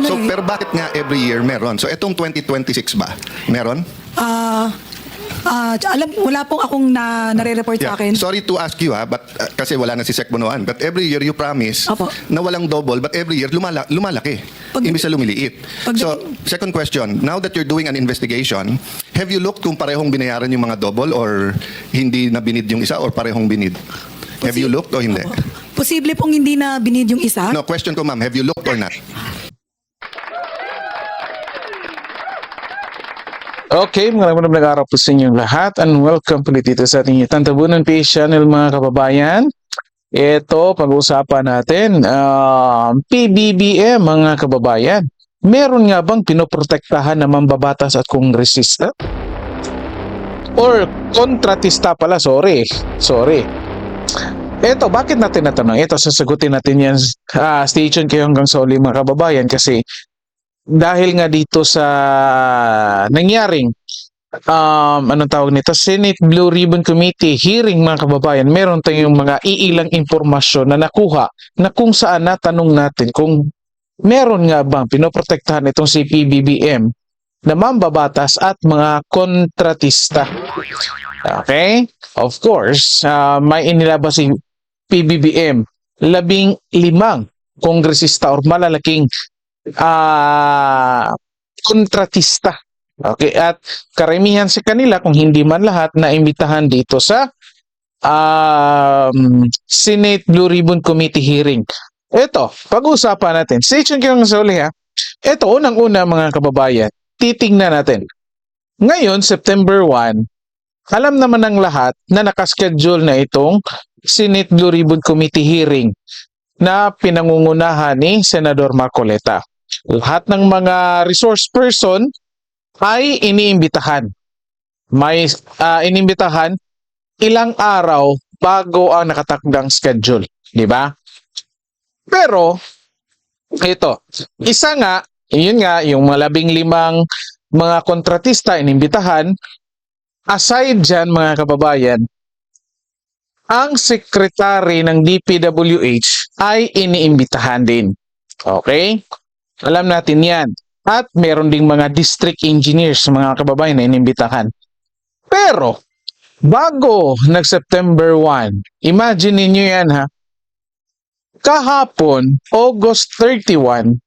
ano So, pero bakit nga every year meron? So, itong 2026 ba? Meron? Ah, ah, alam, wala pong akong na, nare-report sa akin. Sorry to ask you ha, but uh, kasi wala na si Sec Bunuan. But every year you promise Opo. na walang double, but every year lumala, lumalaki. Pag- imbis na lumiliit. Pag- so, second question, now that you're doing an investigation, have you looked kung parehong binayaran yung mga double or hindi na binid yung isa or parehong binid? Have you looked o hindi? Opo. Posible pong hindi na binid yung isa. No, question ko ma'am, have you looked or not? Okay, maraming araw po sa inyong lahat and welcome po dito sa ating Tantabunan PH channel mga kababayan. Ito, pag-uusapan natin, um, PBBM mga kababayan. Meron nga bang pinoprotektahan na mambabatas at kongresista? Or kontratista pala, sorry. Sorry. Ito, bakit natin natanong? Ito, sasagutin natin yan. Ah, stay tuned kayo hanggang sa uli mga kababayan kasi dahil nga dito sa nangyaring um, anong tawag nito, Senate Blue Ribbon Committee hearing mga kababayan, meron tayong mga iilang impormasyon na nakuha na kung saan natanong natin kung meron nga bang pinoprotektahan itong si PBBM na mambabatas at mga kontratista. Okay? Of course, ah, may inilabas si PBBM labing limang kongresista or malalaking ah kontratista. Okay, at karamihan sa kanila kung hindi man lahat na imbitahan dito sa um, Senate Blue Ribbon Committee hearing. Ito, pag-uusapan natin. Stay tuned kayo sa uli ha. Ito, unang-una mga kababayan, titingnan natin. Ngayon, September 1, alam naman ng lahat na nakaschedule na itong Senate Blue Ribbon Committee hearing na pinangungunahan ni Senador Marcoleta. Lahat ng mga resource person ay iniimbitahan. May ah, inimbitahan ilang araw bago ang nakatakdang schedule, di ba? Pero ito, isa nga, yun nga, yung mga labing limang mga kontratista inimbitahan, aside dyan mga kababayan, ang sekretary ng DPWH ay iniimbitahan din. Okay? Alam natin yan. At meron ding mga district engineers, mga kababayan na inimbitahan. Pero, bago nag-September 1, imagine ninyo yan ha, kahapon, August 31,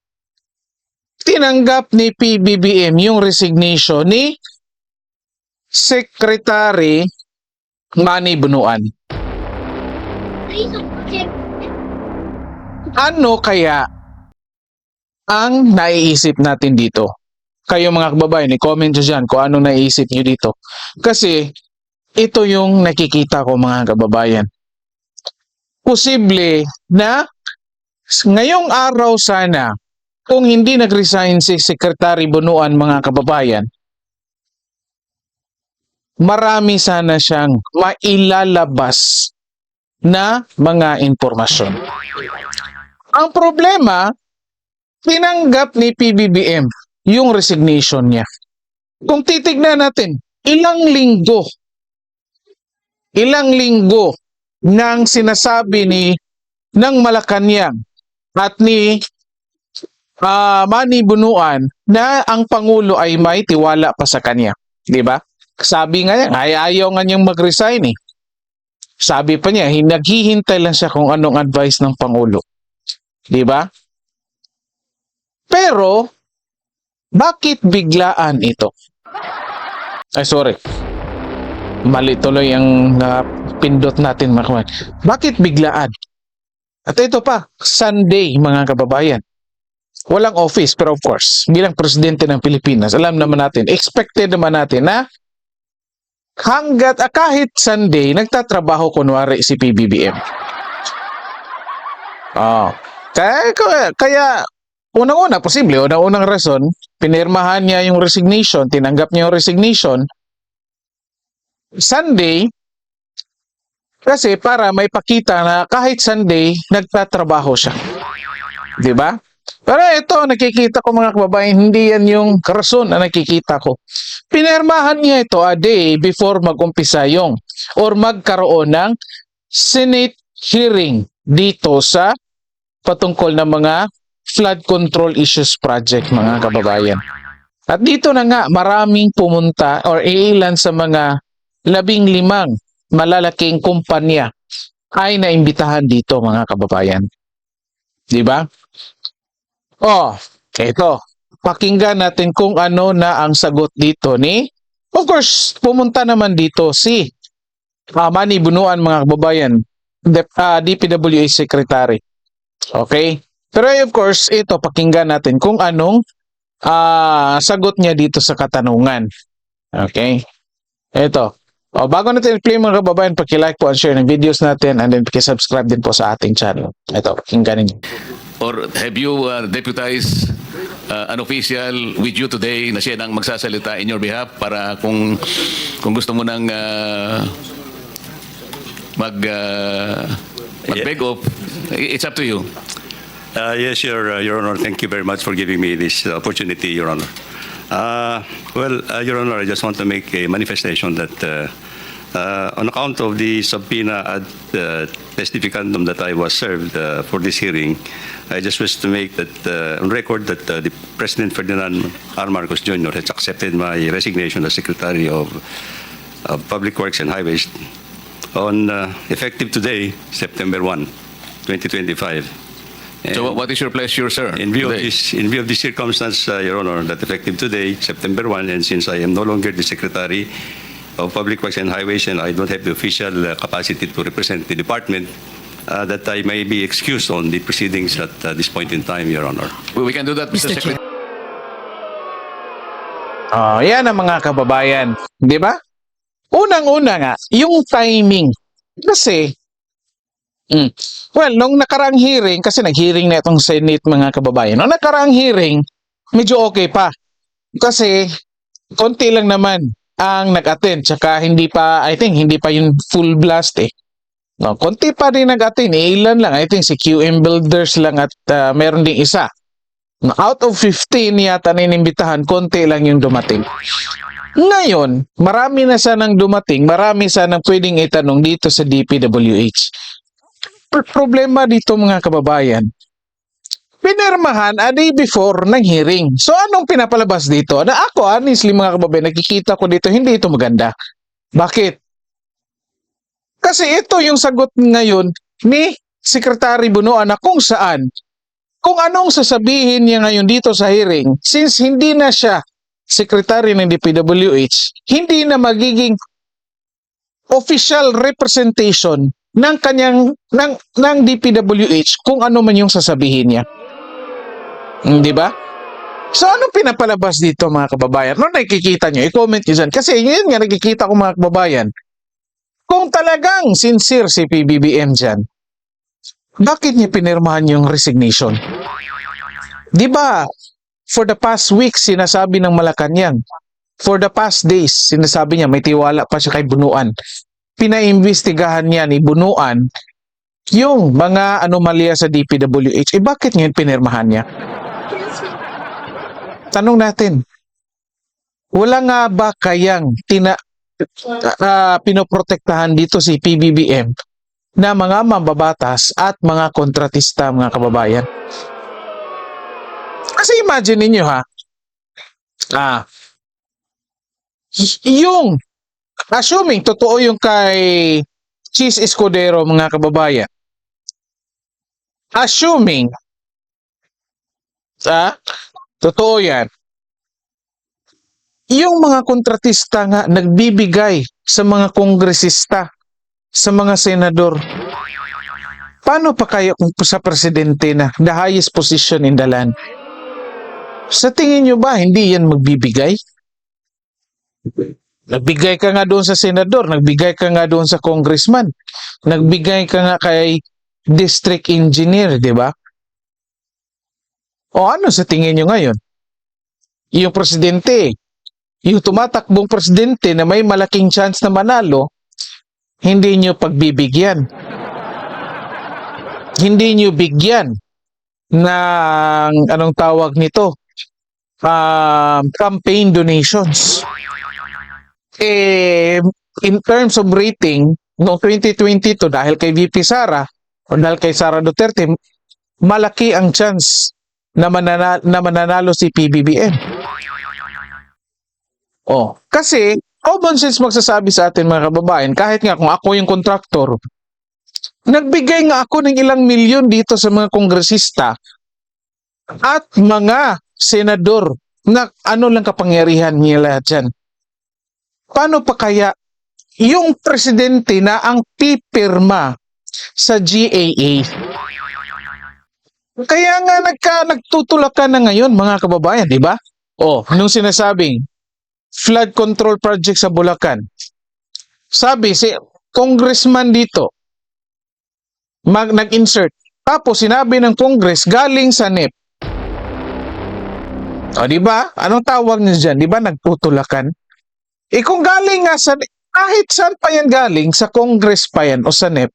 tinanggap ni PBBM yung resignation ni Secretary Manny Bunuan. Ano kaya ang naiisip natin dito? Kayo mga kababayan, i-comment nyo dyan kung ano naiisip nyo dito. Kasi ito yung nakikita ko mga kababayan. Posible na ngayong araw sana kung hindi nag-resign si Secretary Bunuan mga kababayan, marami sana siyang mailalabas na mga impormasyon. Ang problema, tinanggap ni PBBM yung resignation niya. Kung titignan natin, ilang linggo, ilang linggo nang sinasabi ni ng Malacanang at ni ah, Manny Bunuan na ang Pangulo ay may tiwala pa sa kanya. Di ba? Sabi nga niya, ay ayaw nga niyang mag-resign eh. Sabi pa niya, hin- naghihintay lang siya kung anong advice ng Pangulo. Di ba? Pero, bakit biglaan ito? Ay, sorry. Mali tuloy ang pindot natin, mga kababayan. Bakit biglaan? At ito pa, Sunday, mga kababayan. Walang office, pero of course, bilang presidente ng Pilipinas, alam naman natin, expected naman natin na hanggat ah, kahit Sunday, nagtatrabaho kunwari si PBBM. Oh. Kaya, kaya, unang-una, posible, unang-unang rason, pinirmahan niya yung resignation, tinanggap niya yung resignation, Sunday, kasi para may pakita na kahit Sunday, nagtatrabaho siya. Di ba? Pero ito, nakikita ko mga kababayan, hindi yan yung rason na nakikita ko. Pinirmahan niya ito a day before mag-umpisa yung or magkaroon ng Senate hearing dito sa patungkol ng mga flood control issues project mga kababayan. At dito na nga maraming pumunta or iilan sa mga labing limang malalaking kumpanya ay naimbitahan dito mga kababayan. Di ba? Oh, ito. Pakinggan natin kung ano na ang sagot dito ni Of course, pumunta naman dito si uh, Manny Bunuan mga kababayan, Dep, ah, DPWA Secretary. Okay? Pero of course, ito pakinggan natin kung anong ah, sagot niya dito sa katanungan. Okay? Ito. O, bago natin i-play mga kababayan, paki-like po and share ng videos natin and then paki-subscribe din po sa ating channel. Ito, pakinggan ninyo. Or have you uh, deputized uh, an official with you today na siya nang magsasalita in your behalf para kung kung gusto mo nang uh, mag uh, mag-beg off, it's up to you. Uh, Yes, Your uh, Your Honor. Thank you very much for giving me this opportunity, Your Honor. Uh, Well, uh, Your Honor, I just want to make a manifestation that uh, uh, on account of the subpoena ad uh, testificandum that I was served uh, for this hearing, I just wish to make that uh, on record that uh, the President Ferdinand R. Marcos Jr. has accepted my resignation as Secretary of of Public Works and Highways on uh, effective today, September 1, 2025. So what is your pleasure, sir? in view of this, in view of this circumstance, uh, Your Honor, that effective today, September 1, and since I am no longer the Secretary of Public Works and Highways and I don't have the official uh, capacity to represent the department, uh, that I may be excused on the proceedings at uh, this point in time, Your Honor. We we can do that, Mr. Mr. Chair. Secretary. Oh, yan ang mga kababayan. Di ba? Unang-una nga, yung timing. Kasi, mm, well, nung nakaraang hearing, kasi nag-hearing na itong Senate mga kababayan, nung nakaraang hearing, medyo okay pa. Kasi, konti lang naman ang nag-attend. Tsaka hindi pa, I think, hindi pa yung full blast eh. No, konti pa rin nag-attend. Eh, ilan lang. I think si QM Builders lang at ah, meron ding isa. Na out of 15 yata na inimbitahan, konti lang yung dumating. Ngayon, marami na sanang dumating, marami sanang pwedeng itanong dito sa DPWH. Pr- problema dito mga kababayan, pinirmahan a day before ng hearing. So anong pinapalabas dito? Na ako, honestly mga kababayan, nakikita ko dito, hindi ito maganda. Bakit? Kasi ito yung sagot ngayon ni Secretary Bunuan na kung saan kung anong sasabihin niya ngayon dito sa hearing, since hindi na siya secretary ng DPWH, hindi na magiging official representation ng kanyang ng ng DPWH kung ano man yung sasabihin niya. Hmm, Di ba? So ano pinapalabas dito mga kababayan? Ano nakikita nyo? I-comment nyo dyan. Kasi yun nga nakikita ko mga kababayan. Kung talagang sincere si PBBM dyan, bakit niya pinirmahan yung resignation? Di ba, for the past week, sinasabi ng Malacanang, for the past days, sinasabi niya, may tiwala pa siya kay Bunuan. Pinaimbestigahan niya ni Bunuan yung mga anomalya sa DPWH. Eh bakit ngayon pinirmahan niya? Tanong natin, wala nga ba kayang tina, ah, pinoprotektahan dito si PBBM na mga mambabatas at mga kontratista mga kababayan. Kasi imagine ninyo ha, ah, yung, assuming totoo yung kay Cheese Escudero mga kababayan, assuming, ah, totoo yan, yung mga kontratista nga nagbibigay sa mga kongresista, sa mga senador, paano pa kaya kung sa presidente na the highest position in the land? Sa tingin nyo ba, hindi yan magbibigay? Nagbigay ka nga doon sa senador, nagbigay ka nga doon sa congressman, nagbigay ka nga kay district engineer, di ba? O ano sa tingin nyo ngayon? Yung presidente, yung tumatakbong presidente na may malaking chance na manalo, hindi nyo pagbibigyan. Hindi nyo bigyan ng anong tawag nito? Um, campaign donations. Eh, in terms of rating, noong 2022, dahil kay VP Sara, o dahil kay Sara Duterte, malaki ang chance na, manana, na mananalo si PBBM. Oh, kasi common sense magsasabi sa atin mga kababayan, kahit nga kung ako yung kontraktor, nagbigay nga ako ng ilang milyon dito sa mga kongresista at mga senador na ano lang kapangyarihan nila dyan. Paano pa kaya yung presidente na ang pipirma sa GAA? Kaya nga nagka, nagtutulakan na ngayon mga kababayan, di ba? Oh, nung sinasabing flood control project sa Bulacan. Sabi si congressman dito, mag, nag-insert. Tapos sinabi ng Congress galing sa NEP. O di ba? Anong tawag niyo diyan? Di ba nagtutulakan? Eh kung galing nga sa kahit saan pa yan galing, sa Congress pa yan o sa NEP,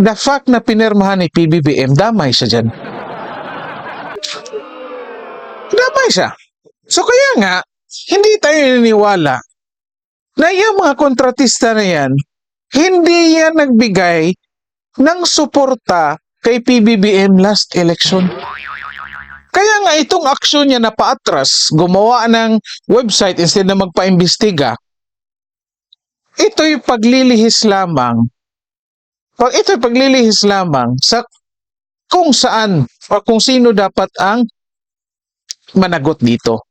the fact na pinirmahan ni PBBM, damay siya dyan. Damay siya. So kaya nga, hindi tayo naniniwala na yung mga kontratista na yan, hindi yan nagbigay ng suporta kay PBBM last election. Kaya nga itong aksyon niya na paatras, gumawa ng website instead na magpaimbestiga, ito'y paglilihis lamang, pag ito'y paglilihis lamang sa kung saan o kung sino dapat ang managot dito.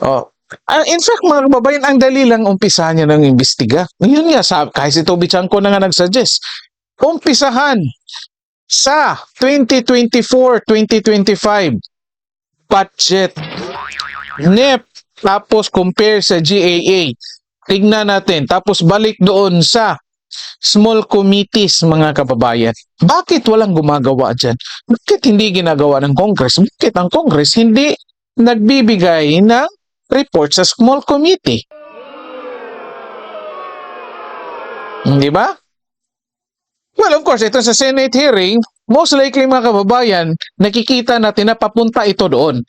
Oh. Ah, in fact, mga kababayan, ang dali lang umpisahan niya ng imbestiga. Yun nga, sa, kahit si Toby Chanko na nga nagsuggest. Umpisahan sa 2024-2025 budget. NEP, tapos compare sa GAA. Tignan natin. Tapos balik doon sa small committees, mga kababayan. Bakit walang gumagawa dyan? Bakit hindi ginagawa ng Congress? Bakit ang Congress hindi nagbibigay ng report sa small committee? Di ba? Well, of course, ito sa Senate hearing, most likely mga kababayan, nakikita natin na papunta ito doon.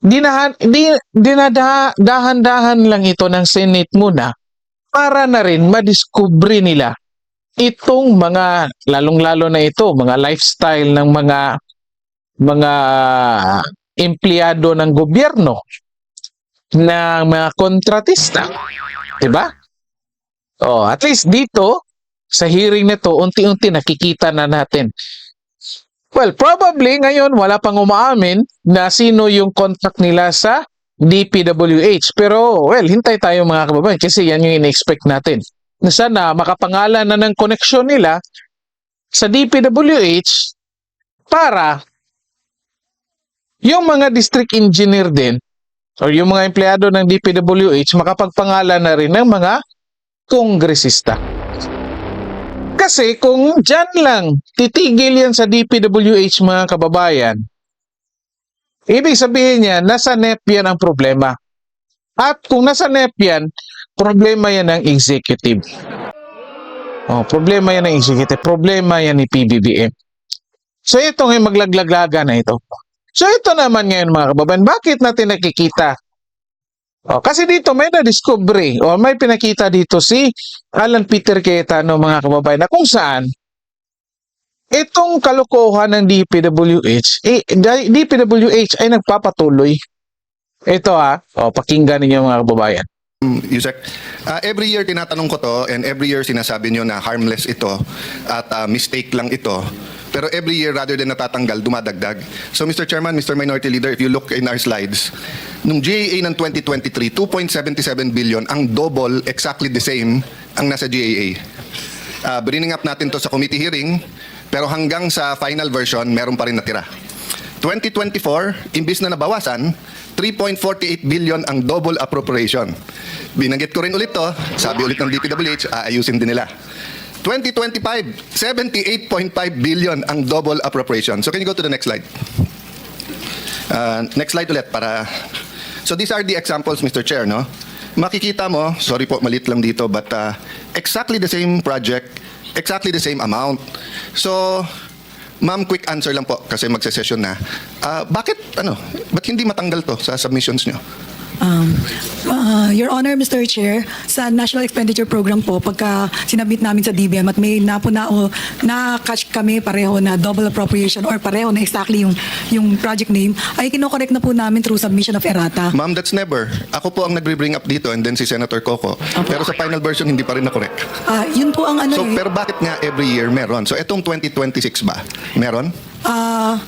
Dinahan, di, dinadahan-dahan lang ito ng Senate muna para na rin madiskubre nila itong mga, lalong-lalo na ito, mga lifestyle ng mga mga empleyado ng gobyerno ng mga kontratista. 'Di ba? Oh, at least dito sa hearing na to, unti-unti nakikita na natin. Well, probably ngayon wala pang umaamin na sino yung contact nila sa DPWH. Pero, well, hintay tayo mga kababayan kasi yan yung in-expect natin. Na sana makapangalan na ng koneksyon nila sa DPWH para yung mga district engineer din or yung mga empleyado ng DPWH makapagpangalan na rin ng mga kongresista. Kasi kung dyan lang titigil yan sa DPWH mga kababayan, ibig sabihin niya nasa NEP yan ang problema. At kung nasa NEP yan, problema yan ng executive. Oh, problema yan ng executive. Problema yan ni PBBM. So ito ngayon maglaglaga na ito. So ito naman ngayon mga kababayan, bakit natin nakikita? O, kasi dito may na-discovery o may pinakita dito si Alan Peter Cayetano mga kababayan na kung saan itong kalokohan ng DPWH, eh, DPWH ay nagpapatuloy. Ito ah, o, pakinggan ninyo mga kababayan. Mm, Yusek, uh, every year tinatanong ko to and every year sinasabi nyo na harmless ito at uh, mistake lang ito. Pero every year rather than natatanggal, dumadagdag. So Mr. Chairman, Mr. Minority Leader, if you look in our slides, nung GAA ng 2023, 2.77 billion, ang double, exactly the same, ang nasa GAA. Uh, bringing up natin to sa committee hearing, pero hanggang sa final version, meron pa rin natira. 2024, imbis na nabawasan, 3.48 billion ang double appropriation. Binanggit ko rin ulit to, sabi ulit ng DPWH, aayusin din nila. 2025, 78.5 billion ang double appropriation. So can you go to the next slide? Uh, next slide ulit para... So these are the examples, Mr. Chair, no? Makikita mo, sorry po, malit lang dito, but uh, exactly the same project, exactly the same amount. So, ma'am, quick answer lang po kasi magse-session na. Ah, bakit, ano, ba't hindi matanggal to sa submissions nyo? Um, uh, Your Honor, Mr. Chair, sa National Expenditure Program po, pagka sinabit namin sa DBM at may napunao, na-catch kami pareho na double appropriation or pareho na exactly yung, yung project name, ay kinokorek na po namin through submission of errata. Ma'am, that's never. Ako po ang nagre-bring up dito and then si Senator Coco. Pero sa final version, hindi pa rin na-correct. Ah, yun po ang ano So, eh. pero bakit nga every year meron? So, etong 2026 ba? Meron? Ah,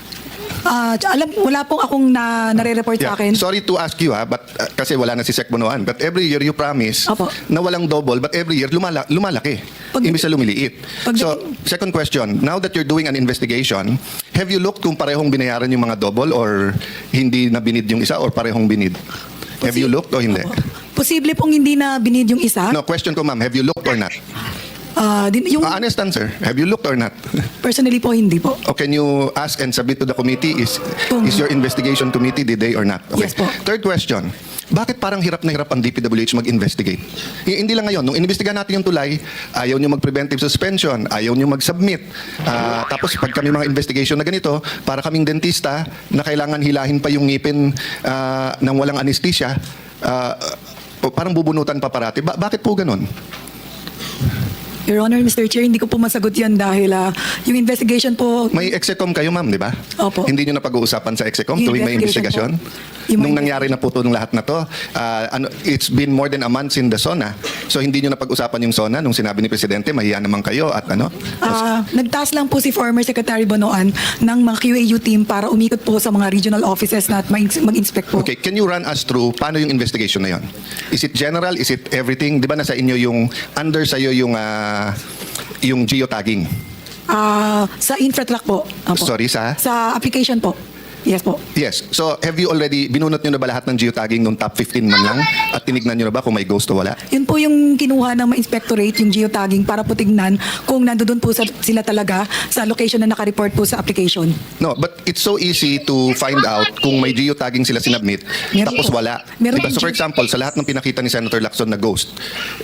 ah, alam, wala pong akong na, nare-report sa akin. Sorry to ask you ha, but uh, kasi wala na si Sec Bonoan. But every year you promise Opo. na walang double, but every year lumala, lumalaki. Pag- Imbis na lumiliit. Pag- so, second question, now that you're doing an investigation, have you looked kung parehong binayaran yung mga double or hindi na binid yung isa or parehong binid? Have you looked o hindi? Posible pong hindi na binid yung isa. No, question ko ma'am, have you looked or not? Din, yung Ah, honest answer, have you looked or not? personally po, hindi po. O can you ask and submit to the committee is Kung- is your investigation committee did they or not? Yes po. Third question. Bakit parang hirap na hirap ang DPWH mag-investigate? Hindi lang ngayon. Nung inimbestigahan natin yung tulay, ayaw nyo mag-preventive suspension, ayaw nyo mag-submit. Ah, tapos pag kami mga investigation na ganito, para kaming dentista na kailangan hilahin pa yung ngipin ah, ng walang anesthesia, ah, parang bubunutan pa parati. Ba- bakit po ganun? Your Honor, Mr. Chair, hindi ko po masagot yan dahil ah, yung investigation po, May execom kayo, ma'am, di ba? Opo. Hindi nyo na pag-uusapan sa execom Yung tuwing may investigation investigasyon? po. Yung Nung nangyari na po itong lahat na to, ah, ano, it's been more than a month in the SONA. So hindi nyo na pag-usapan yung SONA nung sinabi ni Presidente, mahiya naman kayo at ano? ah, nagtaas lang po si former Secretary Bonoan ng mga QAU team para umikot po sa mga regional offices na at mag- mag-inspect po. Okay, can you run us through paano yung investigation na yon? Is it general? Is it everything? Di ba nasa inyo yung, under sa'yo yung, ah, yung geotagging? Ah, sa infratrack po. Opo. Sorry, sa? Sa application po. Yes po. Yes. So have you already, binunot nyo na ba lahat ng geotagging nung top 15 man lang? At tinignan nyo na ba kung may ghost o wala? Yun po yung kinuha ng mga inspectorate, yung geotagging, para po tignan kung nandoon po sa, sila talaga sa location na nakareport po sa application. No, but it's so easy to find out kung may geotagging sila sinubmit Meron tapos po. wala. Meron diba? So for example, sa lahat ng pinakita ni Senator Lacson na ghost,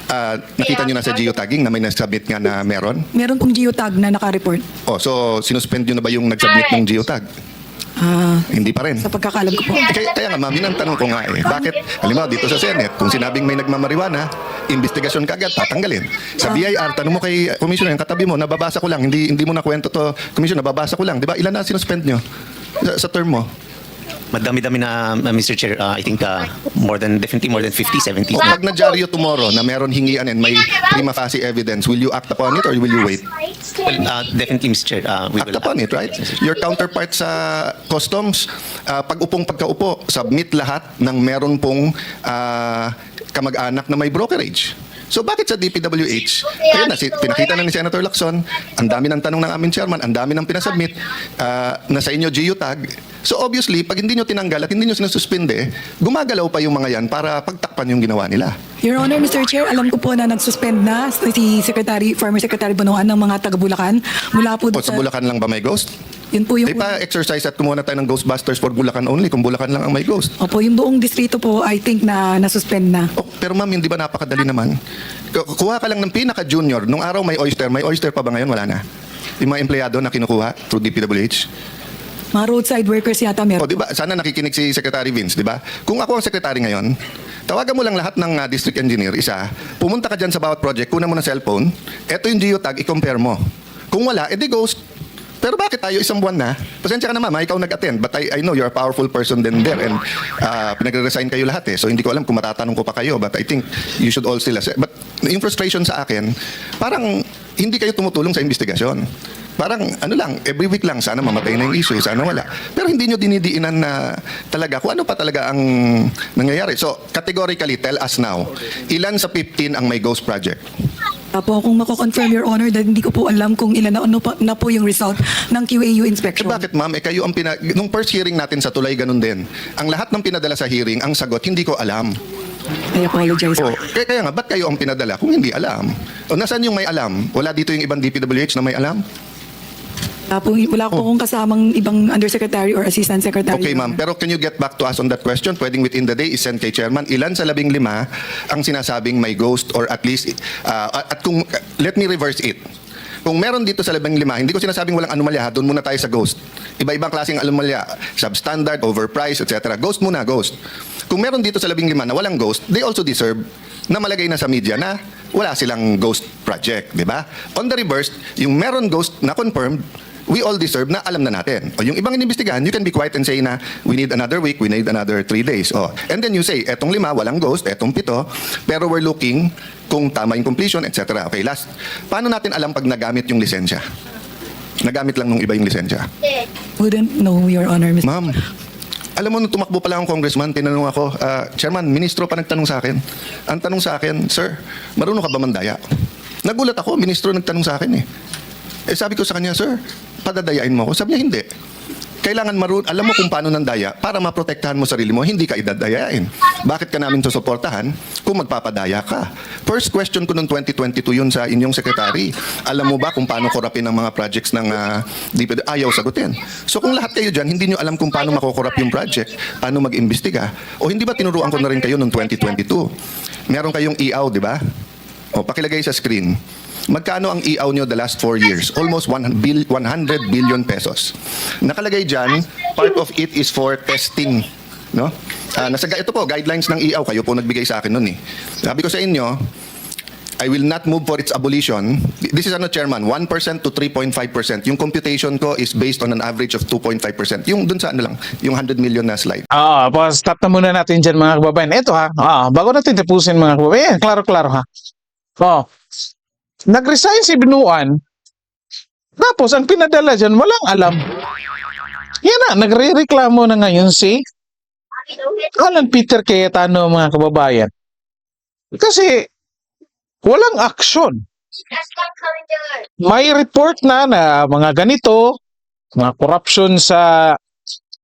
ah, nakita nyo na sa geotagging na may nasubmit nga na meron? Meron pong geotag na nakareport. Oh, so sinuspend nyo na ba yung nagsubmit ng geotag? Ah, Hindi pa rin. sa pagkakalam ko po. Eh, Kaya, kaya nga, ma'am, yun ang tanong ko nga eh. Bakit, halimbawa dito sa Senate, kung sinabing may nagmamariwana, investigasyon kagad, tatanggalin. Sa BIR, tanong mo kay Commissioner, yung katabi mo, nababasa ko lang, hindi hindi mo na kwento to, Commissioner, nababasa ko lang. Di ba? Ilan na sinuspend nyo sa, sa term mo? Madami-dami na, uh, Mr. Chair. Uh, I think uh, more than, definitely more than 50, 70. O pag na-dyaryo tomorrow na meron hingian and may prima facie evidence, will you act upon it or will you wait? Well, uh, definitely, Mr. Chair. Uh, we Act will upon it, right? Your counterpart sa customs, ah, pag-upong pagkaupo, submit lahat ng meron pong ah, kamag-anak na may brokerage. So bakit sa DPWH, ayun na, si, pinakita na ni Senator Lacson, ang dami ng tanong ng aming chairman, ang dami ng pinasubmit, ah, na sa inyo geotag. So obviously, pag hindi nyo tinanggal at hindi nyo sinususpinde, gumagalaw pa yung mga yan para pagtakpan yung ginawa nila. Your Honor, Mr. Chair, alam ko po na nag-suspend na si Secretary, former Secretary Bonoan ng mga taga Bulacan mula po O sa Bulacan lang ba may ghost? Yun po yung Di pa exercise at kumuha na tayo ng Ghostbusters for Bulacan only kung Bulacan lang ang may ghost. Opo, yung buong distrito po, I think na nasuspend na. Oh, pero ma'am, hindi ba napakadali naman? Ku- Kuha ka lang ng pinaka-junior. Nung araw may oyster. May oyster pa ba ngayon? Wala na. Yung mga empleyado na kinukuha through DPWH. Mga roadside workers yata O, meron. di ba? Sana nakikinig si Secretary Vince, di ba? Kung ako ang secretary ngayon, tawagan mo lang lahat ng ah, district engineer, isa, pumunta ka dyan sa bawat project, kuna mo ng cellphone, eto yung geotag, i-compare mo. Kung wala, edi ghost. Pero bakit tayo isang buwan na? Pasensya ka na ma'am, ikaw nag-attend. But I, I know you're a powerful person din there and uh, pinagre-resign kayo lahat eh. So hindi ko alam kung matatanong ko pa kayo. But I think you should all still assess. But yung frustration sa akin, parang hindi kayo tumutulong sa investigasyon. Parang ano lang, every week lang, sana mamatay na yung issue, sana wala. Pero hindi nyo dinidiinan na talaga kung ano pa talaga ang nangyayari. So, categorically, tell us now, ilan sa 15 ang may ghost project? Apo, kung mako-confirm, Your Honor, dahil hindi ko po alam kung ilan na, ano pa, na po yung result ng QAU Eh inspection. bakit ma'am, eh kayo ang pina... Nung first hearing natin sa tulay, ganun din. Ang lahat ng pinadala sa hearing, ang sagot, hindi ko alam. I apologize. O, kaya, kaya nga, ba't kayo ang pinadala kung hindi alam? O nasaan yung may alam? Wala dito yung ibang DPWH na may alam? Wala po, wala po akong kasamang ibang undersecretary or assistant secretary. Okay ma'am, pero can you get back to us on that question? Pwedeng within the day, isend kay chairman, ilan sa labing lima ang sinasabing may ghost or at least, uh, at kung, let me reverse it. kung meron dito sa labing lima, hindi ko sinasabing walang anomalya, ha? doon muna tayo sa ghost. Iba-ibang klaseng anomalya, substandard, overpriced, etc. Ghost muna, ghost. Kung meron dito sa labing lima na walang ghost, they also deserve na malagay na sa media na wala silang ghost project, di ba? On the reverse, yung meron ghost na confirmed, we all deserve na alam na natin. O yung ibang inimbestigahan, you can be quiet and say na we need another week, we need another three days. O, and then you say, etong lima, walang ghost, etong pito, pero we're looking kung tama yung completion, etc. Okay, last. Paano natin alam pag nagamit yung lisensya? Nagamit lang nung iba yung lisensya. Wouldn't know, Your Honor, Mr. Ma'am, alam mo, nung tumakbo pala akong congressman, tinanong ako, ah, Chairman, ministro pa nagtanong sa akin. Ang tanong sa akin, Sir, marunong ka ba mandaya? Nagulat ako, ministro nagtanong sa akin eh. Eh sabi ko sa kanya, Sir, padadayain mo ako. Sabi niya, hindi. Kailangan marun alam mo kung paano nandaya para maprotektahan mo sarili mo, hindi ka idadayain. Bakit ka namin susuportahan kung magpapadaya ka? First question ko noong 2022 yun sa inyong sekretary. Alam mo ba kung paano korapin ang mga projects ng uh? Ayaw sagutin. So kung lahat kayo dyan, hindi nyo alam kung paano makokorap yung project, paano mag-imbestiga, o hindi ba tinuruan ko na rin kayo noong 2022? Meron kayong EAW, di ba? O, pakilagay sa screen. Magkano ang EAW nyo the last four years? Almost 1 bil- 100 billion pesos. Nakalagay dyan, part of it is for testing. No? Ah, nasa, ito po, guidelines ng EAW. Kayo po nagbigay sa akin nun eh. Sabi ko sa inyo, I will not move for its abolition. This is ano, Chairman, 1% to 3.5%. Yung computation ko is based on an average of 2.5%. Yung dun sa ano lang, yung 100 million na slide. Ah, uh, stop na muna natin dyan mga kababayan. Ito ha, ah, bago natin tapusin mga kababayan, klaro-klaro ha. Oh, nag-resign si Binuan, tapos ang pinadala dyan, walang alam. Yan na, nagre-reklamo na ngayon si Alan Peter Cayetano mga kababayan. Kasi walang aksyon. May report na na mga ganito, mga corruption sa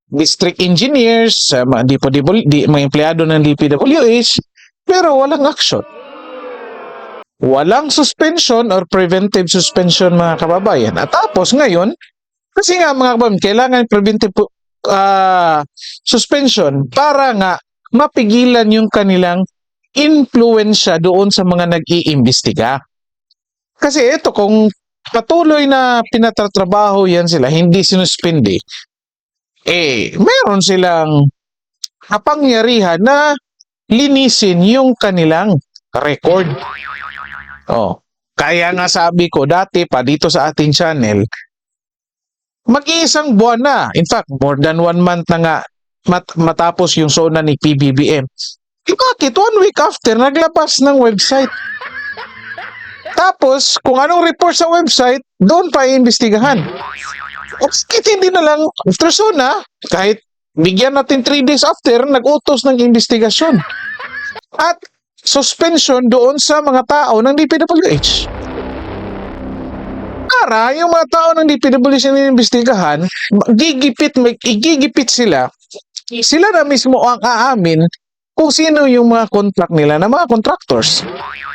district engineers, sa mga, DPW, di, mga empleyado ng DPWH, pero walang action. Walang suspension or preventive suspension mga kababayan. At tapos ngayon, kasi nga mga kababayan, kailangan preventive ah, suspension para nga mapigilan yung kanilang influensya doon sa mga nag-iimbestiga. Kasi ito, kung patuloy na pinatratrabaho yan sila, hindi sinuspindi, eh, meron silang kapangyarihan na linisin yung kanilang record. Oh, kaya nga sabi ko dati pa dito sa ating channel, mag-iisang buwan na. In fact, more than one month na nga mat- matapos yung zona ni PBBM. Eh, bakit? One week after, naglabas ng website. Tapos, kung anong report sa website, doon pa iimbestigahan. Bakit hindi na lang after zona, kahit bigyan natin 3 days after, nag-utos ng investigasyon. At suspension doon sa mga tao ng DPWH. Para yung mga tao ng DPWH na inimbestigahan, gigipit, igigipit sila, sila na mismo ang aamin kung sino yung mga contract nila na mga contractors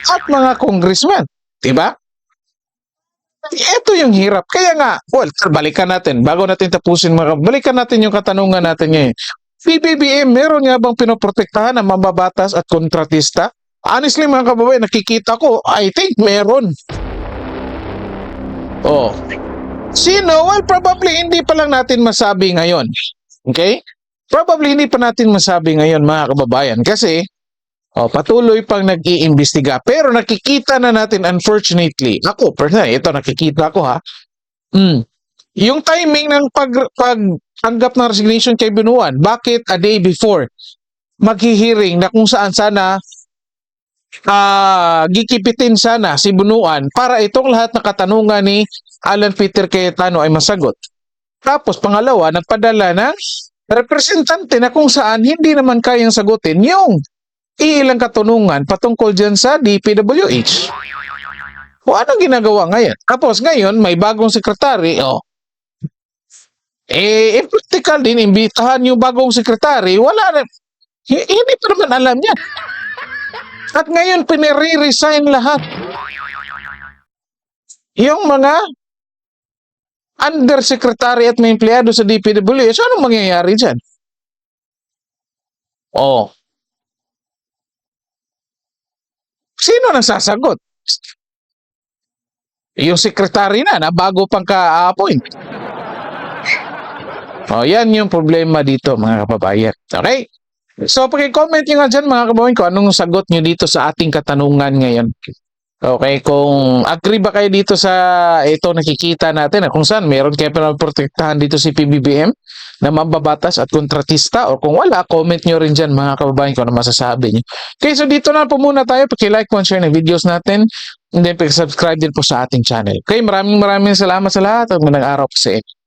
at mga congressmen. Diba? Ito yung hirap. Kaya nga, well, balikan natin. Bago natin tapusin mga, balikan natin yung katanungan natin ngayon. PBBM, meron nga bang pinoprotektahan ng mababatas at kontratista? Honestly mga kababayan, nakikita ko, I think meron. Oh. Sino? Well, probably hindi pa lang natin masabi ngayon. Okay? Probably hindi pa natin masabi ngayon mga kababayan kasi oh, patuloy pang nag-iimbestiga. Pero nakikita na natin unfortunately, ako personally, ito nakikita ko ha, mm, yung timing ng pag, pag tanggap ng resignation kay Binuan, bakit a day before maghihiring na kung saan sana ah gikipitin sana si Bunuan para itong lahat ng katanungan ni Alan Peter Cayetano ay masagot. Tapos pangalawa, nagpadala ng representante na kung saan hindi naman kayang sagutin yung ilang katanungan patungkol dyan sa DPWH. O ano ginagawa ngayon? Tapos ngayon, may bagong sekretary, oh, eh, in practical din, imbitahan yung bagong sekretary, wala na, hi- hindi pa naman alam niya. At ngayon, pinire-resign lahat. Yung mga undersecretary at may empleyado sa DPWH, anong mangyayari dyan? Oh. Sino nang sasagot? Yung secretary na, na bago pang ka-appoint. O, yan yung problema dito, mga kababayan. Okay? So, paki-comment nyo nga dyan, mga kababayan, kung anong sagot nyo dito sa ating katanungan ngayon. Okay, kung agree ba kayo dito sa ito nakikita natin na kung saan meron kayo protektahan dito si PBBM na mambabatas at kontratista o kung wala, comment nyo rin dyan mga kababayan kung ano masasabi nyo. Okay, so dito na po muna tayo. Paki-like po share ng videos natin and then paki-subscribe din po sa ating channel. Okay, maraming maraming salamat sa lahat at magandang araw po sa inyo.